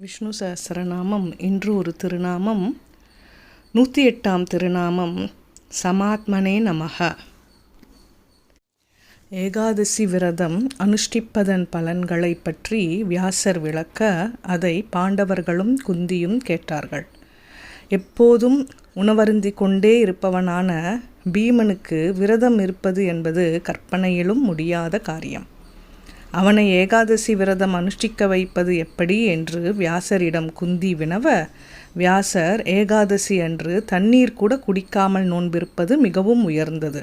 விஷ்ணு சஹஸ்ரநாமம் இன்று ஒரு திருநாமம். நூற்றி எட்டாம் திருநாமம். சமாத்மனே நமக ஏகாதசி விரதம் அனுஷ்டிப்பதன் பலன்களை பற்றி வியாசர் விளக்க அதை பாண்டவர்களும் குந்தியும் கேட்டார்கள். எப்போதும் உணவருந்தி கொண்டே இருப்பவனான பீமனுக்கு விரதம் இருப்பது என்பது கற்பனையிலும் முடியாத காரியம். அவனை ஏகாதசி விரதம் அனுஷ்டிக்க வைப்பது எப்படி என்று வியாசரிடம் குந்தி வினவ வியாசர் ஏகாதசி அன்று தண்ணீர் கூட குடிக்காமல் நோன்பிருப்பது மிகவும் உயர்ந்தது.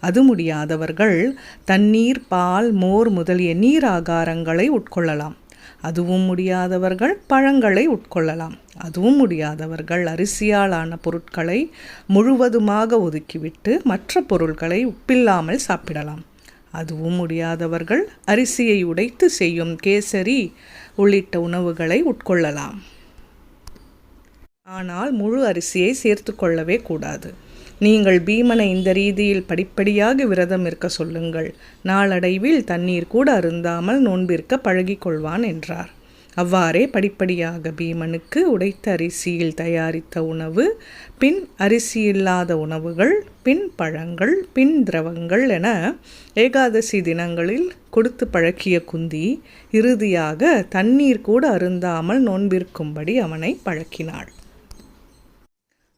அது முடியாதவர்கள் தண்ணீர் பால் மோர் முதலிய நீர் ஆகாரங்களை உட்கொள்ளலாம். அதுவும் முடியாதவர்கள் பழங்களை உட்கொள்ளலாம். அதுவும் முடியாதவர்கள் அரிசியாலான பொருட்களை முழுவதுமாக ஒதுக்கிவிட்டு மற்ற பொருட்களை உப்பில்லாமல் சாப்பிடலாம். அதுவும் முடியாதவர்கள் அரிசியை உடைத்து செய்யும் கேசரி உள்ளிட்ட உணவுகளை உட்கொள்ளலாம். ஆனால் முழு அரிசியை சேர்த்து கொள்ளவே கூடாது. நீங்கள் பீமனை இந்த ரீதியில் படிப்படியாக விரதம் இருக்க சொல்லுங்கள். நாளடைவில் தண்ணீர் கூட அருந்தாமல் நோன்பிருக்க பழகிக்கொள்வான் என்றார். அவ்வாறே படிப்படியாக பீமனுக்கு உடைத்த அரிசியில் தயாரித்த உணவு பின் அரிசி இல்லாத உணவுகள் பின் பழங்கள் பின் திரவங்கள் என ஏகாதசி தினங்களில் கொடுத்து பழக்கிய குந்தி இறுதியாக தண்ணீர் கூட அருந்தாமல் நோன்பிருக்கும்படி அவனை பழக்கினாள்.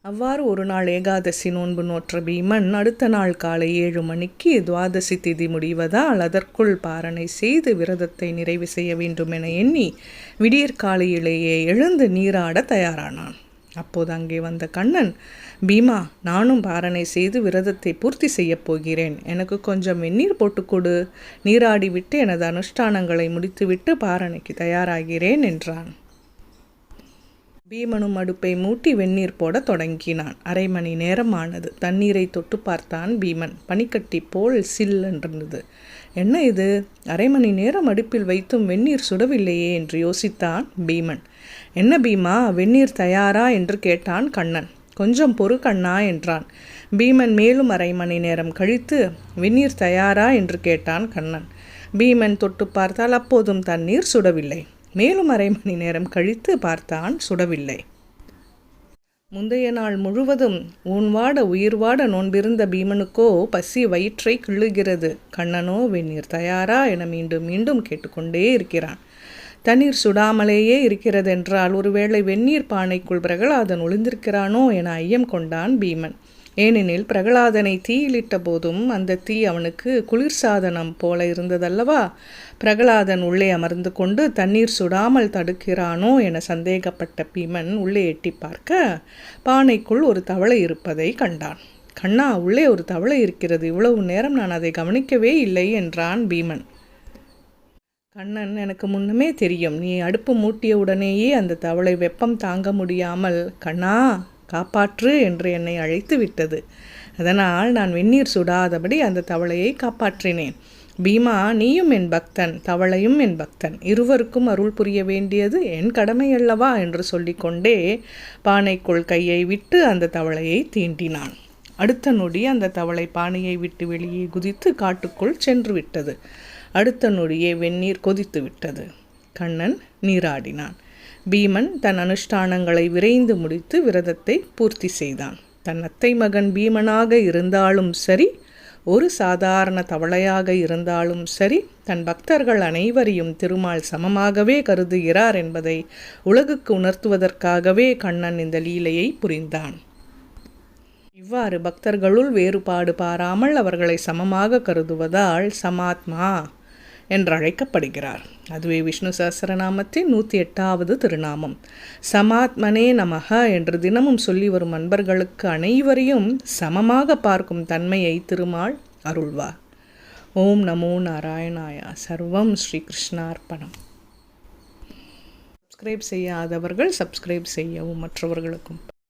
அவ்வாறு ஒரு நாள் ஏகாதசி நோன்பு நோற்ற பீமன் அடுத்த நாள் காலை ஏழு மணிக்கு துவாதசி திதி முடிவதால் அதற்குள் பாரணை செய்து விரதத்தை நிறைவு செய்ய வேண்டும் என எண்ணி விடியற்காலையிலேயே எழுந்து நீராட தயாரானான். அப்போது அங்கே வந்த கண்ணன் பீமா நானும் பாரணை செய்து விரதத்தை பூர்த்தி செய்யப் போகிறேன். எனக்கு கொஞ்சம் வெந்நீர் போட்டுக்கொடு நீராடிவிட்டு எனது அனுஷ்டானங்களை முடித்துவிட்டு பாரணைக்கு தயாராகிறேன் என்றான். பீமனும் அடுப்பை மூட்டி வெந்நீர் போட தொடங்கினான். அரை மணி நேரம் ஆனது தண்ணீரை தொட்டு பார்த்தான் பீமன். பனிக்கட்டி போல் சில் என்ன இது? அரை மணி நேரம் அடுப்பில் வைத்தும் வெந்நீர் சுடவில்லையே என்று யோசித்தான் பீமன். என்ன பீமா வெந்நீர் தயாரா என்று கேட்டான் கண்ணன். கொஞ்சம் பொறு கண்ணா என்றான். பீமன் மேலும் அரை மணி நேரம் கழித்து வெந்நீர் தயாரா என்று கேட்டான் கண்ணன். பீமன் தொட்டு பார்த்தால் அப்போதும் தண்ணீர் சுடவில்லை. மேலும் அரை மணி நேரம் கழித்து பார்த்தான் சுடவில்லை. முந்தைய நாள் முழுவதும் ஊன்வாட உயிர்வாட நோன்பிருந்த பீமனுக்கோ பசி வயிற்றை கிள்ளுகிறது. கண்ணனோ வெந்நீர் தயாரா என மீண்டும் மீண்டும் கேட்டுக்கொண்டே இருக்கிறான். தண்ணீர் சுடாமலேயே இருக்கிறதென்றால் ஒருவேளை வெந்நீர் பானைக்குள் பிரகலாதன் ஒளிந்திருக்கிறானோ என ஐயம் கொண்டான் பீமன். ஏனெனில் பிரகலாதனை தீயிலிட்ட போதும் அந்த தீ அவனுக்கு குளிர்சாதனம் போல இருந்ததல்லவா? பிரகலாதன் உள்ளே அமர்ந்து கொண்டு தண்ணீர் சுடாமல் தடுக்கிறானோ என சந்தேகப்பட்ட பீமன் உள்ளே எட்டி பார்க்க பானைக்குள் ஒரு தவளை இருப்பதை கண்டான். கண்ணா உள்ளே ஒரு தவளை இருக்கிறது. இவ்வளவு நேரம் நான் அதை கவனிக்கவே இல்லை என்றான் பீமன். கண்ணன் எனக்கு முன்னமே தெரியும். நீ அடுப்பு மூட்டிய உடனேயே அந்த தவளை வெப்பம் தாங்க முடியாமல் கண்ணா காப்பாற்று என்று என்னை அழைத்து விட்டது. அதனால் நான் வெந்நீர் சுடாதபடி அந்த தவளையை காப்பாற்றினேன். பீமா நீயும் என் பக்தன் தவளையும் என் பக்தன். இருவருக்கும் அருள் புரிய வேண்டியது என் கடமை அல்லவா? என்று சொல்லிக்கொண்டே பானைக்குள் கையை விட்டு அந்த தவளையை தீண்டினான். அடுத்த நொடி அந்த தவளை பானையை விட்டு வெளியே குதித்து காட்டுக்குள் சென்று விட்டது. அடுத்த நொடியே வெந்நீர் கொதித்து விட்டது. கண்ணன் நீராடினான். பீமன் தன் அனுஷ்டானங்களை விரைந்து முடித்து விரதத்தை பூர்த்தி செய்தான். தன் அத்தை மகன் பீமனாக இருந்தாலும் சரி ஒரு சாதாரண தவளையாக இருந்தாலும் சரி தன் பக்தர்கள் அனைவரையும் திருமால் சமமாகவே கருதுகிறார் என்பதை உலகுக்கு உணர்த்துவதற்காகவே கண்ணன் இந்த லீலையை புரிந்தான். இவ்வாறு பக்தர்களுள் வேறுபாடு பாராமல் அவர்களை சமமாக கருதுவதால் சமாத்மா என்றழைக்கப்படுகிறார். அதுவே விஷ்ணு சஹசரநாமத்தின் நூற்றி எட்டாவது திருநாமம். சமாத்மனே நமக என்று தினமும் சொல்லி வரும் அன்பர்களுக்கு அனைவரையும் சமமாக பார்க்கும் தன்மையை திருமால் அருள்வார். ஓம் நமோ நாராயணாயா. சர்வம் ஸ்ரீ கிருஷ்ணார்ப்பணம் சப்ஸ்கிரைப் செய்யாதவர்கள் சப்ஸ்கிரைப் செய்யவும் மற்றவர்களுக்கும்